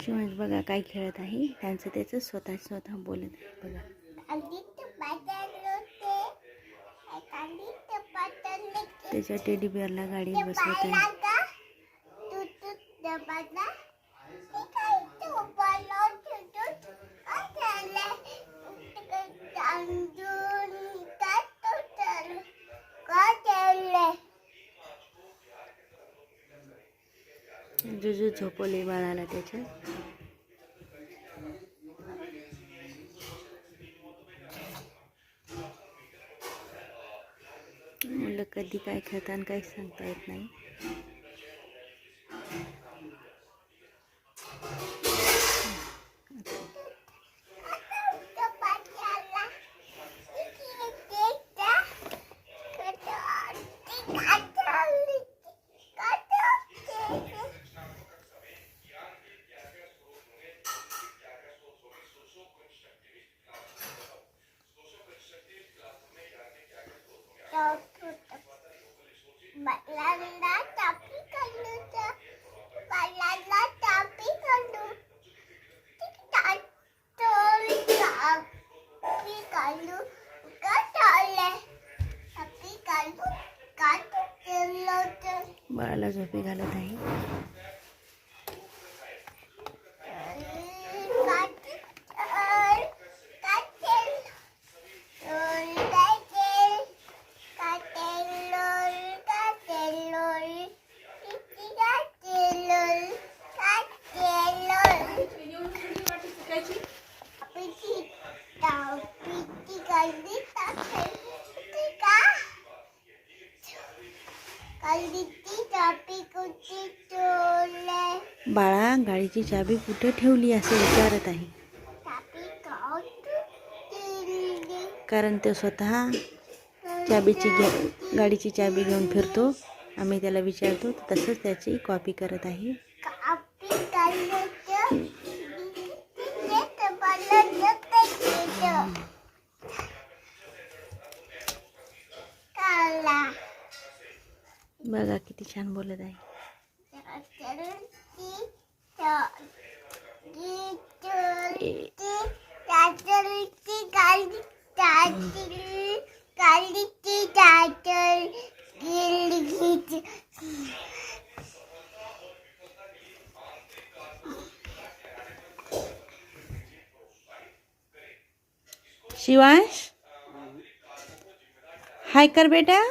शिवांश बघा काय खेळत आहे. त्यांचं त्याचं स्वतः स्वतः बोलत आहे. बघा. त्याच्या टेडी बिअरला गाडी बसवत आहे. जुजू झोपवले बाळाला त्याच्या. मुलं कधी काय खेळतात काही काहीच सांगता येत नाही. बाळाला झोपी घालत आहे. बाळा गाडीची चाबी कुठे ठेवली असं विचारत आहे. कारण तो स्वतः चाबीची गाडीची चाबी घेऊन फिरतो. आम्ही त्याला विचारतो तसंच त्याची कॉपी करत आहे. बघा किती छान बोलत आहे शिवांश हाय कर बेटा